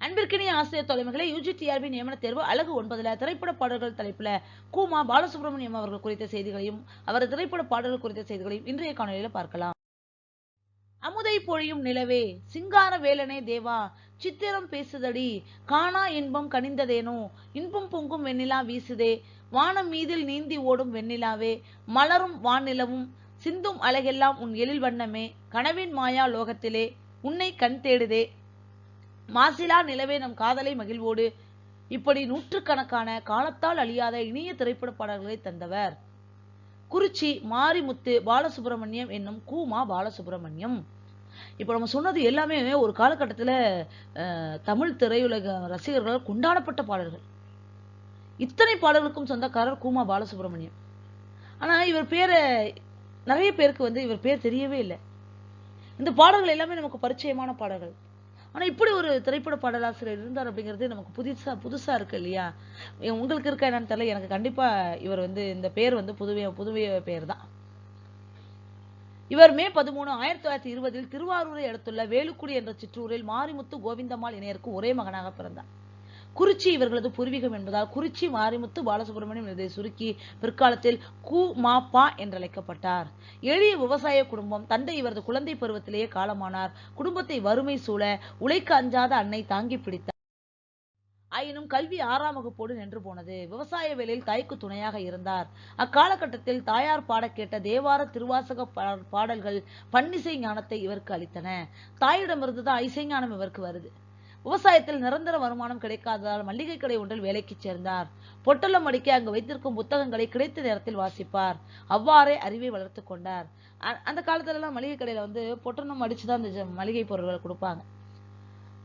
அன்பிற்கினிய ஆசிரியர் தலைமைகளை யூஜிடிஆர்பி நியமன தேர்வு அழகு ஒன்பதுல திரைப்பட பாடல்கள் தலைப்புல கூமா பாலசுப்ரமணியம் அவர்கள் குறித்த செய்திகளையும் அவரது திரைப்பட பாடல்கள் குறித்த செய்திகளையும் இன்றைய காணொலியில பார்க்கலாம். அமுதை பொழியும் நிலவே சிங்கார வேலனே தேவா சித்திரம் பேசுதடி காணா இன்பம் கனிந்ததேனோ இன்பம் பொங்கும் வெண்ணிலா வீசுதே வானம் மீதில் நீந்தி ஓடும் வெண்ணிலாவே மலரும் வானிலவும் சிந்தும் அழகெல்லாம் உன் எழில் வண்ணமே கனவின் மாயா லோகத்திலே உன்னை கண் தேடுதே மாசிலா நிலவே நம் காதலை மகிழ்வோடு. இப்படி நூற்றுக்கணக்கான காலத்தால் அழியாத இனிய திரைப்பட பாடல்களை தந்தவர். குறிச்சி மாரிமுத்து பாலசுப்ரமணியம் என்னும் கூமா பாலசுப்ரமணியம். இப்போ நம்ம சொன்னது எல்லாமே ஒரு காலகட்டத்தில் தமிழ் திரையுலக ரசிகர்களால் கொண்டாடப்பட்ட பாடல்கள். இத்தனை பாடல்களுக்கும் சொந்தக்காரர் கூமா பாலசுப்ரமணியம். ஆனால் இவர் பேரை நிறைய பேருக்கு வந்து இவர் பேர் தெரியவே இல்லை. இந்த பாடல்கள் எல்லாமே நமக்கு பரிச்சயமான பாடல்கள். ஆனா இப்படி ஒரு திரைப்பட பாடலாசிரியர் இருந்தார் அப்படிங்கிறது நமக்கு புதுசா புதுசா இருக்கு இல்லையா? உங்களுக்கு இருக்கா என்னன்னு தெரியல. எனக்கு கண்டிப்பா இவர் வந்து இந்த பேர் வந்து புதுவைய புதுவைய பேர் தான் இவர் மே பதிமூணு ஆயிரத்தி தொள்ளாயிரத்தி இருபதில் திருவாரூரை அடுத்துள்ள வேலுக்குடி என்ற சிற்றூரில் மாரிமுத்து கோவிந்தம்மாள் இணையருக்கு ஒரே மகனாக பிறந்தார். குறிச்சி இவர்களது பூர்வீகம் என்பதால் குறிச்சி மாரிமுத்து பாலசுப்ரமணியம் இதை சுருக்கி பிற்காலத்தில் கு மா பா என்றழைக்கப்பட்டார். எளிய விவசாய குடும்பம் தந்தை இவரது குழந்தை பருவத்திலேயே காலமானார். குடும்பத்தை வறுமை சூழ உழைக்க அஞ்சாத அன்னை தாங்கி பிடித்தார். ஆயினும் கல்வி ஆறாம் வகுப்போடு நின்று போனது. விவசாய வேலையில் தாய்க்கு துணையாக இருந்தார். அக்காலகட்டத்தில் தாயார் பாட கேட்ட தேவார திருவாசக பாடல்கள் பன்னிசை ஞானத்தை இவருக்கு அளித்தன. தாயிடமிருந்து தான் இசை ஞானம் இவருக்கு வருது. விவசாயத்தில் நிரந்தர வருமானம் கிடைக்காததால் மளிகை கடை ஒன்றில் வேலைக்கு சேர்ந்தார். பொட்டலம் அடிக்க அங்கு வைத்திருக்கும் புத்தகங்களை கிடைத்த நேரத்தில் வாசிப்பார். அவ்வாறே அறிவை வளர்த்து கொண்டார். அந்த காலத்துல எல்லாம் மளிகை கடையில வந்து பொட்டலம் அடிச்சுதான் அந்த மளிகை பொருட்களை கொடுப்பாங்க.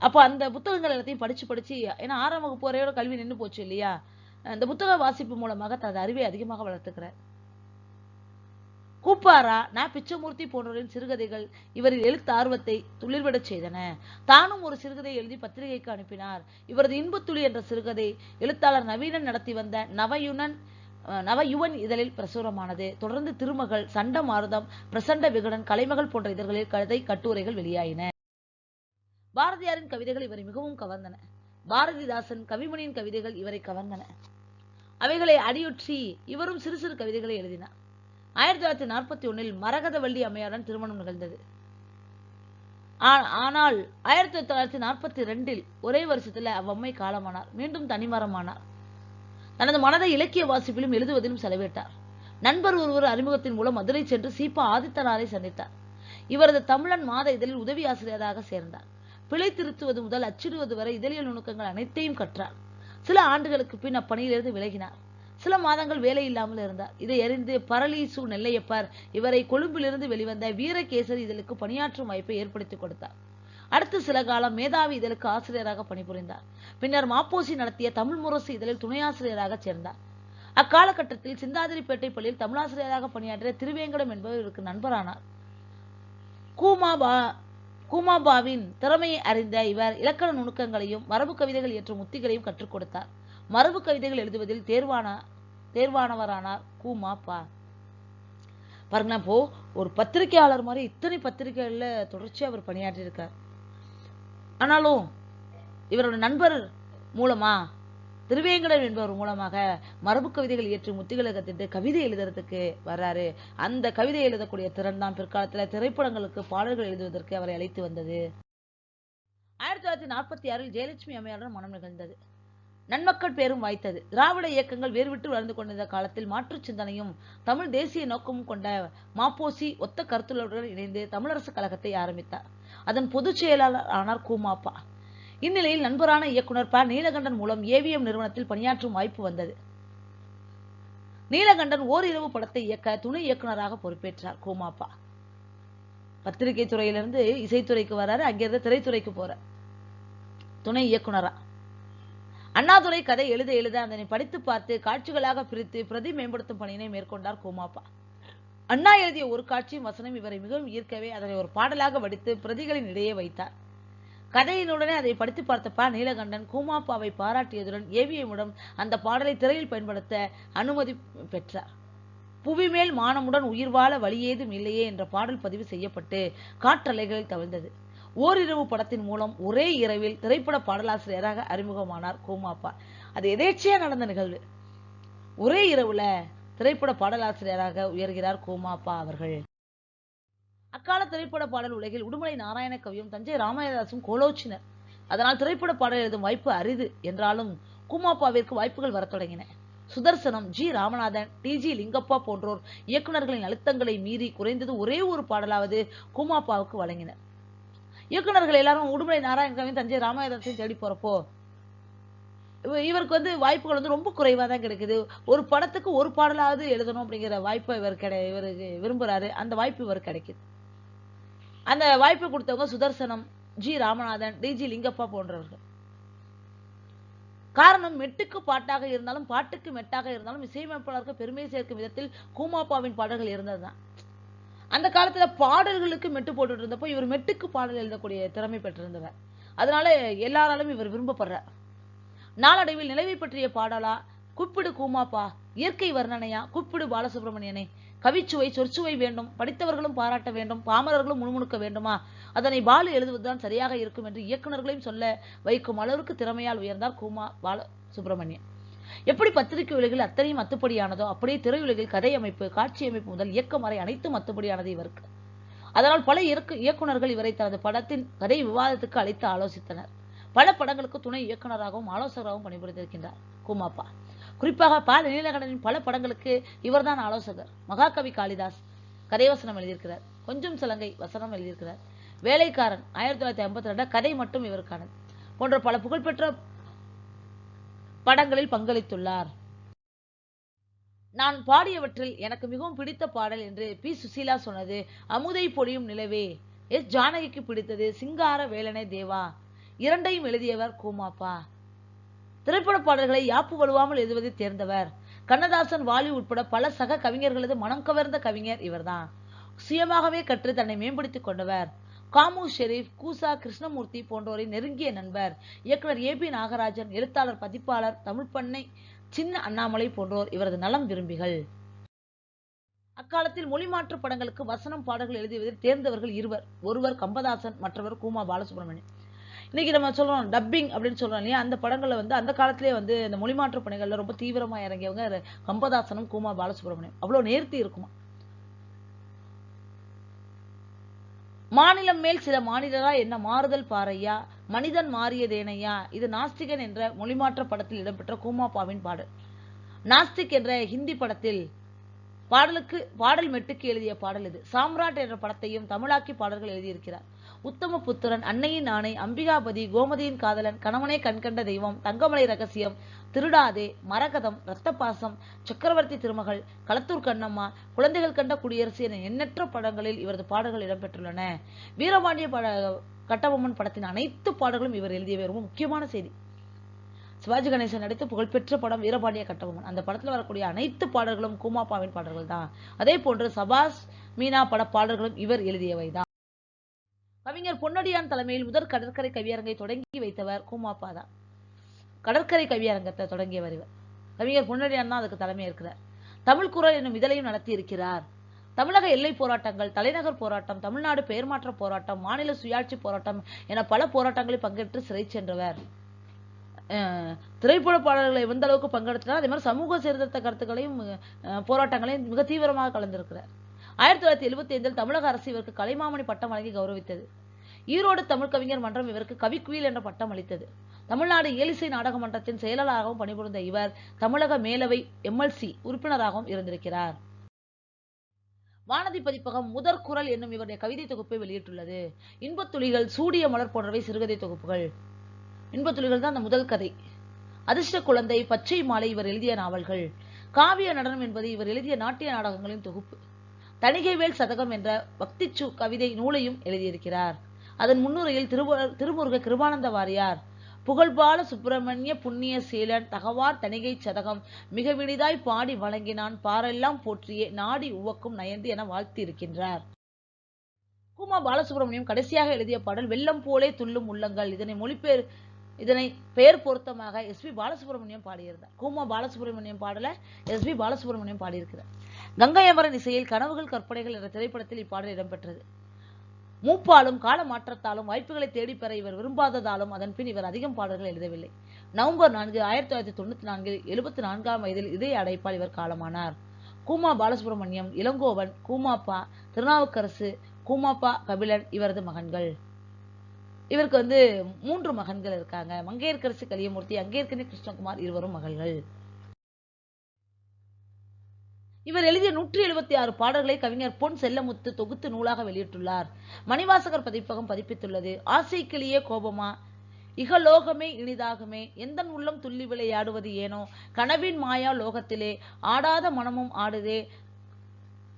அப்போ அந்த புத்தகங்கள் எல்லாத்தையும் படிச்சு படிச்சு ஏன்னா ஆறாம் வகுப்பு வரையோட கல்வி நின்று போச்சு இல்லையா? அந்த புத்தக வாசிப்பு மூலமாக தனது அறிவை அதிகமாக வளர்த்துக்கிறார். கூப்பாரா? நா பிச்சமூர்த்தி போன்றவரின் சிறுகதைகள் இவரின் எழுத்து ஆர்வத்தை துளிர்விடச் செய்தன. தானும் ஒரு சிறுகதை எழுதி பத்திரிகைக்கு அனுப்பினார். இவரது இன்பத்துளி என்ற சிறுகதை எழுத்தாளர் நவீனன் நடத்தி வந்த நவயுனன் நவயுவன் இதழில் பிரசுரமானது. தொடர்ந்து திருமகள் சண்ட மாருதம் பிரசண்ட விகடன் கலைமகள் போன்ற இதழ்களில் கதை கட்டுரைகள் வெளியாயின. பாரதியாரின் கவிதைகள் இவரை மிகவும் கவர்ந்தன. பாரதிதாசன் கவிமணியின் கவிதைகள் இவரை கவர்ந்தன. அவைகளை அடியொற்றி இவரும் சிறு சிறு கவிதைகளை எழுதினார். ஆயிரத்தி தொள்ளாயிரத்தி நாற்பத்தி ஒன்னில் மரகதவள்ளி அம்மையாருடன் திருமணம் நிகழ்ந்தது. ஆனால் ஆயிரத்தி தொள்ளாயிரத்தி நாற்பத்தி ரெண்டில் ஒரே வருஷத்துல அவ்வம்மை காலமானார். மீண்டும் தனிமரமானார். தனது மனதை இலக்கிய வாசிப்பிலும் எழுதுவதிலும் செலவிட்டார். நண்பர் ஒருவர் அறிமுகத்தின் மூலம் மதுரை சென்று சீப்பா ஆதித்தனாரை சந்தித்தார். இவரது தமிழன் மாத இதழில் உதவி ஆசிரியராக சேர்ந்தார். பிழை திருத்துவது முதல் அச்சிடுவது வரை இதழியல் நுணுக்கங்கள் அனைத்தையும் கற்றார். சில ஆண்டுகளுக்கு பின் அப்பணியிலிருந்து விலகினார். சில மாதங்கள் வேலை இல்லாமல் இருந்தார். இதை அறிந்து பரலீசு நெல்லையப்பர் இவரை கொழும்பிலிருந்து வெளிவந்த வீரகேசரி இதழுக்கு பணியாற்றும் வாய்ப்பை ஏற்படுத்தி கொடுத்தார். அடுத்து சில காலம் மேதாவி இதழுக்கு ஆசிரியராக பணிபுரிந்தார். பின்னர் மாப்போசி நடத்திய தமிழ் முரசு இதழில் துணை ஆசிரியராக சேர்ந்தார். அக்காலகட்டத்தில் சிந்தாதிரிப்பேட்டை பள்ளியில் தமிழாசிரியராக பணியாற்றிய திருவேங்கடம் என்பவர் இவருக்கு நண்பரானார். கூமா கூமாபாவின் திறமையை அறிந்த இவர் இலக்கண நுணுக்கங்களையும் மரபு கவிதைகள் இயற்றும் உத்திகளையும் கற்றுக் கொடுத்தார். மரபு கவிதைகள் எழுதுவதில் தேர்வான தேர்வானவரானார் கூமா பா. பாருங்களேன் இப்போ ஒரு பத்திரிகையாளர் மாதிரி இத்தனை பத்திரிகைகளில் தொடர்ச்சியாக அவர் பணியாற்றியிருக்கார். ஆனாலும் இவரோட நண்பர் மூலமா திருவேங்கடம் என்பவர் மூலமாக மரபு கவிதைகள் இயற்றி முத்திகளை கவிதை எழுதுறதுக்கு வர்றாரு. அந்த கவிதை எழுதக்கூடிய திறன் தான் பிற்காலத்துல திரைப்படங்களுக்கு பாடல்கள் எழுதுவதற்கு அவரை அழைத்து வந்தது. ஆயிரத்தி தொள்ளாயிரத்தி நாற்பத்தி ஆறில் ஜெயலட்சுமி அம்மையாருடன் மனம் நிகழ்ந்தது. நன்மக்கள் பேரும் வாய்த்தது. திராவிட இயக்கங்கள் வேறுவிட்டு வளர்ந்து கொண்டிருந்த காலத்தில் மாற்று சிந்தனையும் தமிழ் தேசிய நோக்கமும் கொண்ட மாப்போசி ஒத்த கருத்துள்ளவர்களுடன் இணைந்து தமிழரசு கழகத்தை ஆரம்பித்தார். அதன் பொதுச் செயலாளர் ஆனார் கூமாப்பா. இந்நிலையில் நண்பரான இயக்குனர் ப. நீலகண்டன் மூலம் ஏவிஎம் நிறுவனத்தில் பணியாற்றும் வாய்ப்பு வந்தது. நீலகண்டன் ஓரிரவு படத்தை இயக்க துணை இயக்குனராக பொறுப்பேற்றார் கோமாப்பா. பத்திரிகை துறையிலிருந்து இசைத்துறைக்கு வராரு அங்கிருந்து திரைத்துறைக்கு போற துணை இயக்குனரா. அண்ணாதுரை கதை எழுத எழுத அதனை படித்து பார்த்து காட்சிகளாக பிரித்து பிரதி மேம்படுத்தும் பணியினை மேற்கொண்டார் கோமாப்பா. அண்ணா எழுதிய ஒரு காட்சியும் வசனம் இவரை மிகவும் ஈர்க்கவே அதனை ஒரு பாடலாக வடித்து பிரதிகளின் இடையே வைத்தார். கதையினுடனே அதை படித்து பார்த்தப்பா நீலகண்டன் கூமாப்பாவை பாராட்டியதுடன் ஏவிஎம்மிடம் அந்த பாடலை திரையில் பயன்படுத்த அனுமதி பெற்றார். புவிமேல் மானமுடன் உயிர் வாழ வழியேதும் இல்லையே என்ற பாடல் பதிவு செய்யப்பட்டு காற்றலைகளில் தவிழ்ந்தது. ஓரிரவு படத்தின் மூலம் ஒரே இரவில் திரைப்பட பாடலாசிரியராக அறிமுகமானார் கூமாப்பா. அது எதேச்சையா நடந்த நிகழ்வு. ஒரே இரவுல திரைப்பட பாடலாசிரியராக உயர்கிறார் கூமாப்பா அவர்கள். அக்கால திரைப்பட பாடல் உலகில் உடுமலை நாராயண கவியும் தஞ்சை ராமதாசும் கோலோச்சினர். அதனால் திரைப்பட பாடல் எழுதும் வாய்ப்பு அரிது என்றாலும் கூமாப்பாவிற்கு வாய்ப்புகள் வரத் தொடங்கின. Sudarsanam G. Ramanathan T. G. Lingappa போன்றோர் இயக்குநர்களின் அழுத்தங்களை மீறி குறைந்தது ஒரே ஒரு பாடலாவது குமாப்பாவுக்கு வழங்கினர். இயக்குனர்கள் எல்லாரும் உடுமலை நாராயணகவியும் தஞ்சை ராமதாசையும் தேடி போறப்போ இவருக்கு வந்து வாய்ப்புகள் வந்து ரொம்ப குறைவாக தான் கிடைக்குது. ஒரு படத்துக்கு ஒரு பாடலாவது எழுதணும் அப்படிங்கிற வாய்ப்பை இவர் கிடை இவருக்கு விரும்புறாரு. அந்த வாய்ப்பு இவர் கிடைக்குது. அந்த வாய்ப்பு கொடுத்தவங்க Sudarsanam G Ramanathan T G Lingappa போன்றவர்கள். காரணம் மெட்டுக்கு பாட்டாக இருந்தாலும் பாட்டுக்கு மெட்டாக இருந்தாலும் இசையமைப்பாளருக்கு பெருமை சேர்க்கும் விதத்தில் கூமாப்பாவின் பாடல்கள் இருந்ததுதான். அந்த காலத்துல பாடல்களுக்கு மெட்டு போட்டுட்டு இருந்தப்போ இவர் மெட்டுக்கு பாடல் எழுதக்கூடிய திறமை பெற்றிருந்தவர். அதனால எல்லாராலும் இவர் விரும்பப்படுறார். நாளடைவில் நிலவை பற்றிய பாடலா? கூப்பிடு கூமாப்பா இயற்கை வர்ணனையா? குப்பிடு பாலசுப்ரமணியனை கவிச்சுவை சொற்சுவை வேண்டும் படித்தவர்களும் பாராட்ட வேண்டும் பாமரர்களும் முணுமுணுக்க வேண்டுமா? அதனை பாலு எழுதுவதுதான் சரியாக இருக்கும் என்று இயக்குனர்களையும் சொல்ல வைக்கும் அளவிற்கு திறமையால் உயர்ந்தார் குமா பால சுப்பிரமணியன் எப்படி பத்திரிகை உலகில் அத்தனையும் அத்துப்படியானதோ அப்படியே திரையுலகில் கதை அமைப்பு காட்சி அமைப்பு முதல் இயக்கம் வரை அனைத்தும் அத்துப்படியானது இவருக்கு. அதனால் பல இயக்கு இயக்குனர்கள் இவரை தனது படத்தின் கதை விவாதத்துக்கு அழைத்து ஆலோசித்தனர். பல படங்களுக்கு துணை இயக்குனராகவும் ஆலோசகராகவும் பணிபுரிந்திருக்கின்றார் குமாப்பா. குறிப்பாக பால நீலகண்டனின் பல படங்களுக்கு இவர்தான் ஆலோசகர். மகாகவி காளிதாஸ் கதைவசனம் எழுதியிருக்கிறார். கொஞ்சம் சலங்கை வசனம் எழுதியிருக்கிறார். வேலைக்காரன் ஆயிரத்தி தொள்ளாயிரத்தி ஐம்பத்தி ரெண்டு கதை மட்டும் இவருக்கானது போன்ற பல புகழ்பெற்ற படங்களில் பங்களித்துள்ளார். நான் பாடியவற்றில் எனக்கு மிகவும் பிடித்த பாடல் என்று பி. சுசீலா சொன்னது அமுதை பொழியும் நிலவே. எஸ். ஜானகிக்கு பிடித்தது சிங்கார வேலனே தேவா. இரண்டையும் எழுதியவர் கூமாப்பா. திரைப்பட பாடல்களை யாப்பு வலுவாமல் எழுதுவதை தேர்ந்தவர். கண்ணதாசன் வாலி உட்பட பல சக கவிஞர்களது மனம் கவர்ந்த கவிஞர் இவர்தான். சுயமாகவே கற்று தன்னை மேம்படுத்திக் கொண்டவர். காமு ஷெரீப் கூசா கிருஷ்ணமூர்த்தி போன்றோரின் நெருங்கிய நண்பர். இயக்குனர் ஏ பி நாகராஜன் எழுத்தாளர் பதிப்பாளர் தமிழ் பண்ணை சின்ன அண்ணாமலை போன்றோர் இவரது நலம் விரும்பிகள். அக்காலத்தில் மொழிமாற்று படங்களுக்கு வசனம் பாடல்கள் எழுதுவதில் தேர்ந்தவர்கள் இருவர். ஒருவர் கம்பதாசன் மற்றவர் கூமா பாலசுப்ரமணியன் இன்னைக்கு நம்ம சொல்றோம் டப்பிங் அப்படின்னு சொல்றோம் இல்லையா? அந்த படங்களை வந்து அந்த காலத்திலே வந்து இந்த மொழிமாற்ற பணிகள்ல ரொம்ப தீவிரமா இறங்கியவங்க கம்பதாசனும் கூமா பாலசுப்ரமணியம். அவ்வளவு நேர்த்தி இருக்குமா? மாநிலம் மேல் சில மாநிலரா என்ன மாறுதல் பாறையா? மனிதன் மாறியதேனையா? இது நாஸ்திகன் என்ற மொழிமாற்ற படத்தில் இடம்பெற்ற கூமாப்பாவின் பாடல். நாஸ்திக் என்ற ஹிந்தி படத்தில் பாடலுக்கு பாடல் மெட்டுக்கு எழுதிய பாடல் இது. சாம்ராட் என்ற படத்தையும் தமிழாக்கி பாடல்கள் எழுதியிருக்கிறார். உத்தம புத்திரன் அன்னையின் ஆணை அம்பிகாபதி கோமதியின் காதலன் கணவனே கண்கண்ட தெய்வம் தங்கமலை ரகசியம் திருடாதே மரகதம் ரத்தப்பாசம் சக்கரவர்த்தி திருமகள் களத்தூர் கண்ணம்மா குழந்தைகள் கண்ட குடியரசு என எண்ணற்ற படங்களில் இவரது பாடல்கள் இடம்பெற்றுள்ளன. வீரபாண்டிய பட கட்டபொம்மன் படத்தின் அனைத்து பாடல்களும் இவர் எழுதியவை. ரொம்ப முக்கியமான செய்தி. சிவாஜி கணேசன் நடித்து புகழ்பெற்ற படம் வீரபாண்டிய கட்டபொம்மன். அந்த படத்தில் வரக்கூடிய அனைத்து பாடல்களும் கூமாப்பாவின் பாடல்கள் தான் அதே போன்று சபாஸ் மீனா பட பாடல்களும் இவர் எழுதியவை தான் கவிஞர் பொன்னடியான் தலைமையில் முதற் கடற்கரை கவியரங்கை தொடங்கி வைத்தவர் கூமாப்பா தான் கடற்கரை கவியரங்கத்தை தொடங்கியவர் இவர். கவிஞர் பொன்னடியான் தான் அதுக்கு தலைமை இருக்கிறார் தமிழ் குரல் என்னும் இதழையும் நடத்தி இருக்கிறார். தமிழக எல்லை போராட்டங்கள் தலைநகர் போராட்டம் தமிழ்நாடு பெயர் மாற்ற போராட்டம் மாநில சுயாட்சி போராட்டம் என பல போராட்டங்களில் பங்கேற்று சிறை சென்றவர். திரைப்பட பாடல்களை எந்த அளவுக்கு பங்கெடுத்தார் அதே மாதிரி சமூக சீர்திருத்த கருத்துக்களையும் அஹ், போராட்டங்களையும் மிக தீவிரமாக கலந்திருக்கிறார். ஆயிரத்தி தொள்ளாயிரத்தி எழுபத்தி ஐந்தில் தமிழக அரசு இவருக்கு கலைமாமணி பட்டம் வழங்கி கௌரவித்தது. ஈரோடு தமிழ் கவிஞர் மன்றம் இவருக்கு கவிக்குயில் என்ற பட்டம் அளித்தது. தமிழ்நாடு ஏலிசை நாடக மன்றத்தின் செயலாளராகவும் பணிபுரிந்த இவர் தமிழக மேலவை எம்எல்சி உறுப்பினராகவும் இருந்திருக்கிறார். வானதி பதிப்பகம் முதற் குரல் என்னும் இவருடைய கவிதை தொகுப்பை வெளியிட்டுள்ளது. இன்பத்துளிகள் சூடிய மலர் போன்றவை சிறுகதை தொகுப்புகள். இன்பத்துளிகள் தான் அந்த முதல் கதை. அதிர்ஷ்ட குழந்தை பச்சை மாலை இவர் எழுதிய நாவல்கள். காவிய நடனம் என்பது இவர் எழுதிய நாட்டிய நாடகங்களின் தொகுப்பு. தணிகைவேல் சதகம் என்ற பக்திச்சு கவிதை நூலையும் எழுதியிருக்கிறார். அதன் முன்னுரையில் திருவ திருமுருக கிருபானந்த வாரியார் புகழ்பால சுப்பிரமணிய புண்ணிய சீலன் தகவார் தணிகை சதகம் மிக வினிதாய் பாடி வழங்கினான் பாரெல்லாம் போற்றியே நாடி உவக்கும் நயந்து என வாழ்த்தி இருக்கின்றார் குமா பாலசுப்ரமணியம் கடைசியாக எழுதிய பாடல் வெள்ளம் போலே துள்ளும் உள்ளங்கள் இதனை மொழிபெயர் இதனை பெயர் பொருத்தமாக எஸ் பி பாலசுப்ரமணியம் பாடியிருந்தார். கூமா பாலசுப்ரமணியம் பாடல எஸ் பி பாலசுப்ரமணியம் பாடியிருக்கிறார். கங்கை அமரன் இசையில் கனவுகள் கற்பனைகள் என்ற திரைப்படத்தில் இப்பாடல் இடம்பெற்றது. மூப்பாலும் கால மாற்றத்தாலும் வாய்ப்புகளை தேடி பெற இவர் விரும்பாததாலும் அதன் பின் இவர் அதிகம் பாடல்கள் எழுதவில்லை. நவம்பர் நான்கு ஆயிரத்தி தொள்ளாயிரத்தி தொண்ணூத்தி நான்கில் எழுபத்தி நான்காம் வயதில் இதய அடைப்பால் இவர் காலமானார். கூமா பாலசுப்ரமணியம் இளங்கோவன் கூமாப்பா திருநாவுக்கரசு கூமாப்பா கபிலன் இவரது மகன்கள். இவருக்கு வந்து மூன்று மகன்கள் இருக்காங்க. மங்கையர்கரசு கலியமூர்த்தி அங்கேற்கனே கிருஷ்ணகுமார் இருவரும் மகள்கள். இவர் எழுதிய நூற்றி எழுபத்தி ஆறு பாடல்களை கவிஞர் பொன் செல்லமுத்து தொகுத்து நூலாக வெளியிட்டுள்ளார். மணிவாசகர் பதிப்பகம் பதிப்பித்துள்ளது. ஆசைக்கிளியே கோபமா? இகலோகமே இனிதாகுமே? எந்த உள்ளம் துள்ளி விளையாடுவது ஏனோ? கனவின் மாயா லோகத்திலே ஆடாத மனமும் ஆடுதே?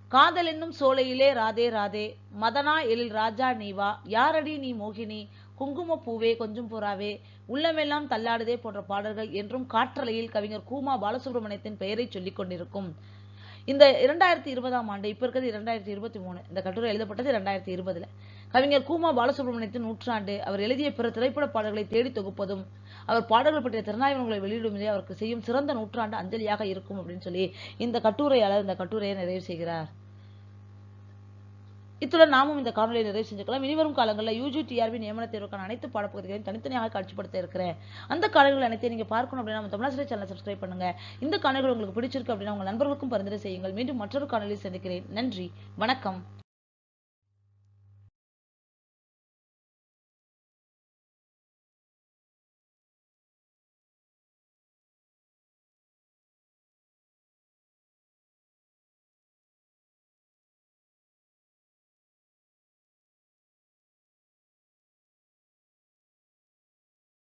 காதல் என்னும் சோலையிலே ராதே ராதே. மதனா எழில் ராஜா நீவா யாரடி நீ மோகினி? குங்கும பூவே கொஞ்சம் புறாவே உள்ளமெல்லாம் தள்ளாடுதே போன்ற பாடல்கள் என்றும் காற்றலையில் கவிஞர் கூமா பாலசுப்ரமணியத்தின் பெயரை சொல்லிக் கொண்டிருக்கும். இந்த இரண்டாயிரத்தி இருபதாம் ஆண்டு இப்ப இருக்கிறது இரண்டாயிரத்தி இருபத்தி மூணு. இந்த கட்டுரை எழுதப்பட்டது இரண்டாயிரத்தி இருபதுல. கவிஞர் கூமா பாலசுப்ரமணியத்தின் நூற்றாண்டு அவர் எழுதிய பிற திரைப்பட பாடல்களை தேடி தொகுப்பதும் அவர் பாடல்கள் பற்றிய திறனாய்வுகளை வெளியிடுவதே அவருக்கு செய்யும் சிறந்த நூற்றாண்டு அஞ்சலியாக இருக்கும் அப்படின்னு சொல்லி இந்த கட்டுரையாளர் இந்த கட்டுரையை நிறைவு செய்கிறார். இத்துடன் நாமும் இந்த காணொலியை நிறைவு செஞ்சுக்கலாம். இனிவரும் காலங்களில் யூஜி டிஆர்பி நியமன தேர்வுக்கான அனைத்து பாடப்பகுதிகளையும் தனித்தனியாக காட்சிப்படுத்த இருக்கிறேன். அந்த காணொலிகள் அனைத்தையும் நீங்க பார்க்கணும் அப்படின்னா நம்ம தமிழாசிரியர் சேனலை சப்ஸ்கிரைப் பண்ணுங்க. இந்த காணொலிகள் உங்களுக்கு பிடிச்சிருக்கு அப்படின்னா உங்க நண்பர்களுக்கும் பரிந்துரை செய்யுங்கள். மீண்டும் மற்றொரு காணொலியில் சந்திக்கிறேன். நன்றி. வணக்கம்.